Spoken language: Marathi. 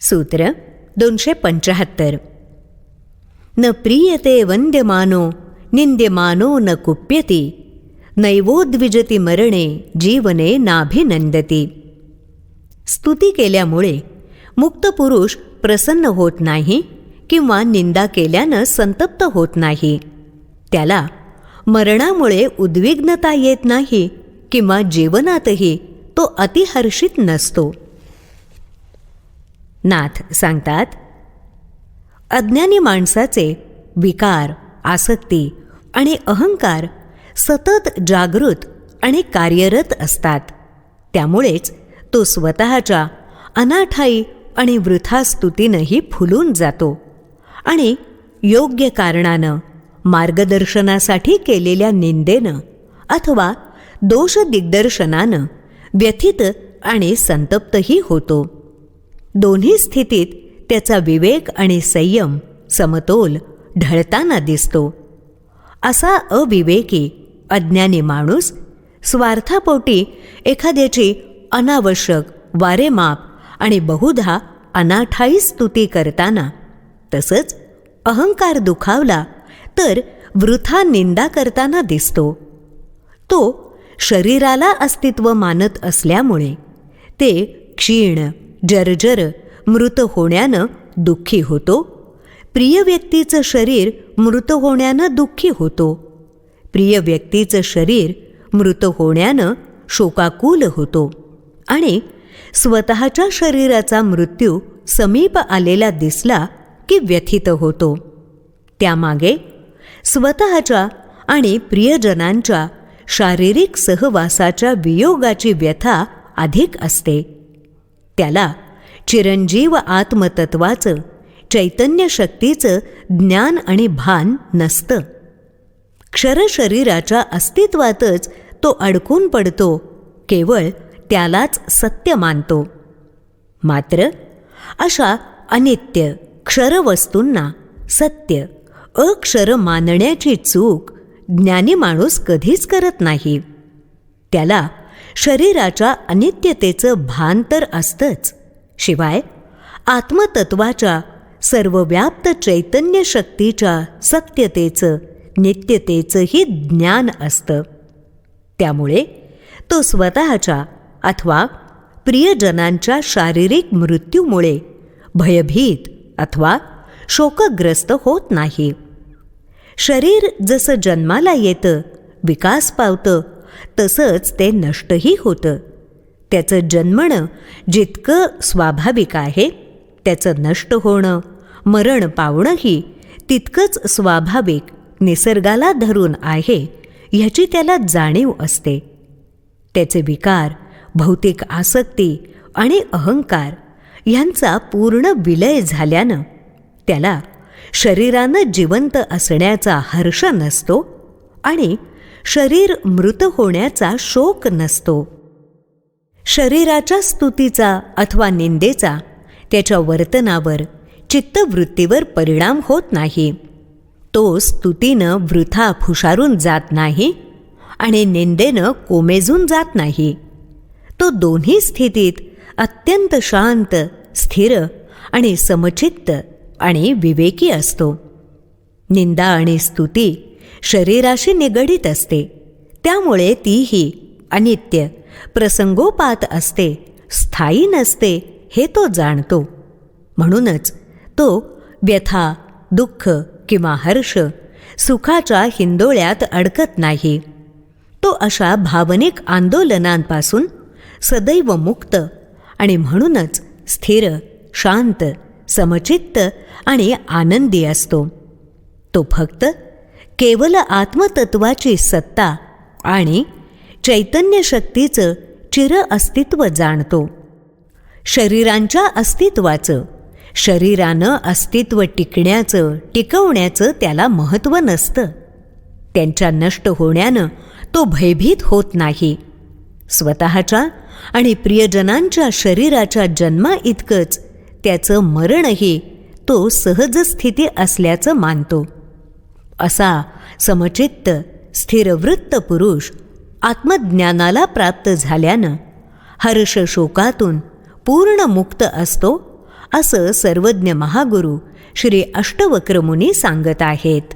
सूत्र दोनशे पंचाहत्तर. न प्रियते वंद्यमानो निंद्यमानो न कुप्यति नैवोद्विजति मरणे जीवने नाभिनंदती स्तुती केल्यामुळे मुक्त पुरुष प्रसन्न होत नाही किंवा निंदा केल्यानं संतप्त होत नाही. त्याला मरणामुळे उद्विग्नता येत नाही किंवा जीवनातही तो अतिहर्षित नसतो. नाथ सांगतात अज्ञानी माणसाचे विकार आसक्ती आणि अहंकार सतत जागृत आणि कार्यरत असतात. त्यामुळेच तो स्वतःच्या अनाठाई आणि वृथा स्तुतीनंही फुलून जातो आणि योग्य कारणानं मार्गदर्शनासाठी केलेल्या निंदेनं अथवा दोष दिग्दर्शनानं व्यथित आणि संतप्तही होतो. दोन्ही स्थितीत त्याचा विवेक आणि संयम समतोल ढळताना दिसतो. असा अविवेकी अज्ञानी माणूस स्वार्थापोटी एखाद्याची अनावश्यक वारेमाप आणि बहुधा अनाठाई स्तुती करताना तसंच अहंकार दुखावला तर वृथा निंदा करताना दिसतो. तो शरीराला अस्तित्व मानत असल्यामुळे ते क्षीण जर्जर मृत होण्यानं दुःखी होतो. प्रिय व्यक्तीचं शरीर मृत होण्यानं दुःखी होतो. प्रिय व्यक्तीचं शरीर मृत होण्यानं शोकाकुल होतो. आणि स्वतःच्या शरीराचा मृत्यू समीप आलेला दिसला की व्यथित होतो. त्यामागे स्वतःच्या आणि प्रियजनांच्या शारीरिक सहवासाच्या वियोगाची व्यथा अधिक असते. त्याला चिरंजीव आत्मतत्वाचं चैतन्य शक्तीचं ज्ञान आणि भान नसतं. क्षरशरीराच्या अस्तित्वातच तो अडकून पडतो केवळ त्यालाच सत्य मानतो. मात्र अशा अनित्य क्षरवस्तूंना सत्य अक्षर मानण्याची चूक ज्ञानी माणूस कधीच करत नाही. त्याला शरीराच्या अनित्यतेचं भान तर असतंच. शिवाय आत्मतत्वाच्या सर्वव्याप्त चैतन्य शक्तीच्या सत्यतेचं नित्यतेचंही ज्ञान असतं. त्यामुळे तो स्वतःच्या अथवा प्रियजनांच्या शारीरिक मृत्यूमुळे भयभीत अथवा शोकग्रस्त होत नाही. शरीर जसं जन्माला येतं विकास पावतं तसंच ते नष्टही होतं. त्याचं जन्मणं जितकं स्वाभाविक आहे त्याचं नष्ट होणं मरण पावणंही तितकंच स्वाभाविक निसर्गाला धरून आहे ह्याची त्याला जाणीव असते. त्याचे विकार भौतिक आसक्ती आणि अहंकार ह्यांचा पूर्ण विलय झाल्यानं त्याला शरीरानं जिवंत असण्याचा हर्ष नसतो आणि शरीर मृत होण्याचा शोक नसतो. शरीराच्या स्तुतीचा अथवा निंदेचा त्याच्या वर्तनावर चित्तवृत्तीवर परिणाम होत नाही. तो स्तुतीनं वृथा फुशारून जात नाही आणि निंदेनं कोमेजून जात नाही. तो दोन्ही स्थितीत अत्यंत शांत स्थिर आणि समचित्त आणि विवेकी असतो. निंदा आणि स्तुती शरीराशी निगडीत असते. त्यामुळे तीही अनित्य प्रसंगोपात असते स्थायी नसते हे तो जाणतो. म्हणूनच तो व्यथा दुःख किंवा हर्ष सुखाच्या हिंदोळ्यात अडकत नाही. तो अशा भावनिक आंदोलनांपासून सदैव मुक्त आणि म्हणूनच स्थिर शांत समचित्त आणि आनंदी असतो. तो फक्त केवल आत्मतत्वाची सत्ता आणि चैतन्य शक्तीचं चिर अस्तित्व जाणतो. शरीरांच्या अस्तित्वाचं शरीरानं अस्तित्व टिकण्याचं टिकवण्याचं त्याला महत्त्व नसतं. त्यांच्या नष्ट होण्यानं तो भयभीत होत नाही. स्वतःच्या आणि प्रियजनांच्या शरीराच्या जन्मा इतकंच त्याचं मरणही तो सहज स्थिती असल्याचं मानतो. असा समचित्त स्थिरवृत्त पुरुष आत्मज्ञानाला प्राप्त झाल्यानं हर्ष शोकातून पूर्ण मुक्त असतो असं सर्वज्ञ महागुरू श्री अष्टवक्रमुनी सांगत आहेत.